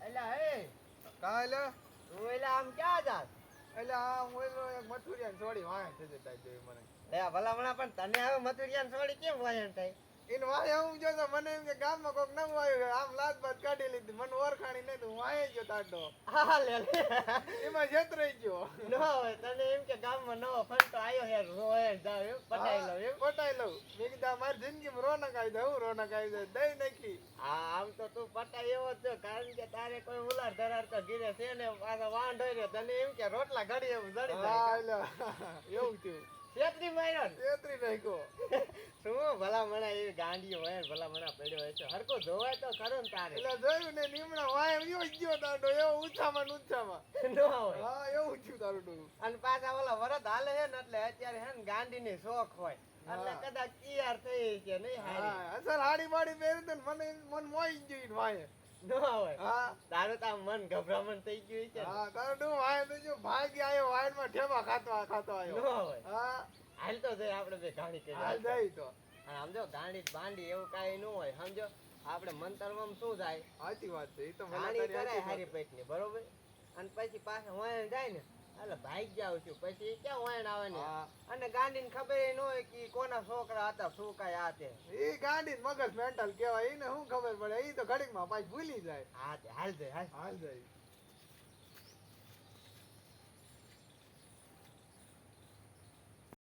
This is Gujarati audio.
એલા હે કા એટલે તું એલા આમ ક્યાં જાસ એટલે હું એલો એક મથુરિયાને છોડી વાંહે થઈ જતા જોઈ મને. લે ભલામણા પણ તને હવે મથુરિયાને છોડી કેમ વાયણ થાય એને વાંહે હું જો તો મને એમ કે ગામમાં કોક નવું આવ્યું આમ લાત બાદ કાઢી લીધી. મને ઓરખાણી નહીં તો હું ગયો તાડો હા લે એમાં છેતરાઈ ગયો. ન હોય તને એમ કે ગામમાં નવો ફંટો આવ્યો હે રોય જાવ પટાઈ લઉં એમ. પટાઈ લઉં. આ મારી જિંદગીમાં રોનક આવી જાય હું રોનક આવી જાય દઈ નાખી. હા આમ તો તું પટા એવો જ છે કારણ કે તારે કોઈ ઉલાર ધરાર તો ઘીરે છે ને પાછો વાંઢો રહ્યો તને એમ કે રોટલા ઘડી એવું જડી હા એટલે. એવું થયું. છેતરી માર્યો છેતરી નાખ્યો. શું ભલા મણા એવી ગાંડી હોય ભલા મણા પડ્યો હોય છે. હરકો ધોવાય તો ખરો ને તારે. એટલે જોયું ને નીમણા હોય જ ગયો તાડો એવો ઊંચામાં ઊંચામાં. ન હોય. હા એવું થયું તારું અને પાછા ઓલા વરત હાલે છે ને એટલે અત્યારે હે ને ગાંડી ની શોખ હોય. એટલે એવું કદાચ તૈયાર થઈ છે નહીં હારી. હા હાડી બાડી પહેરી તો મને મન મોઈ ગયું વાંહે. ન હોય. હા. તારું તો મન ગભરામણ થઈ ગયું છે હા તારો ડોહો વાંહે તો જો ભાગી આવ્યો વાંહેમાં ઠેબા ખાતો ખાતો ન હોય. હા. હાલ તો જઈ આપણે બે ગાડી કરી હાલ જાય તો. સમજો આપડે બાંડી એવું કાંઈ ન હોય. સમજો આપણે મંતરમાં શું થાય? સાચી વાત છે એ તો મને કરાય હારી પેટની બરોબર? અને પછી પાછા વાયણ જાય ને એટલે ભાઈ જાવ છું. પછી ક્યાં વાયણ આવે ને? અને ગાંડીને ખબર ન હોય કે કોના છોકરા હતા શું કઈ આ તે. એ ગાંડી મગજ મેન્ટલ કેવાય એને શું ખબર પડે? એ તો ઘડીકમાં પાછી ભૂલી જાય. હા હાલ જાય હાલ. હાલ જાય.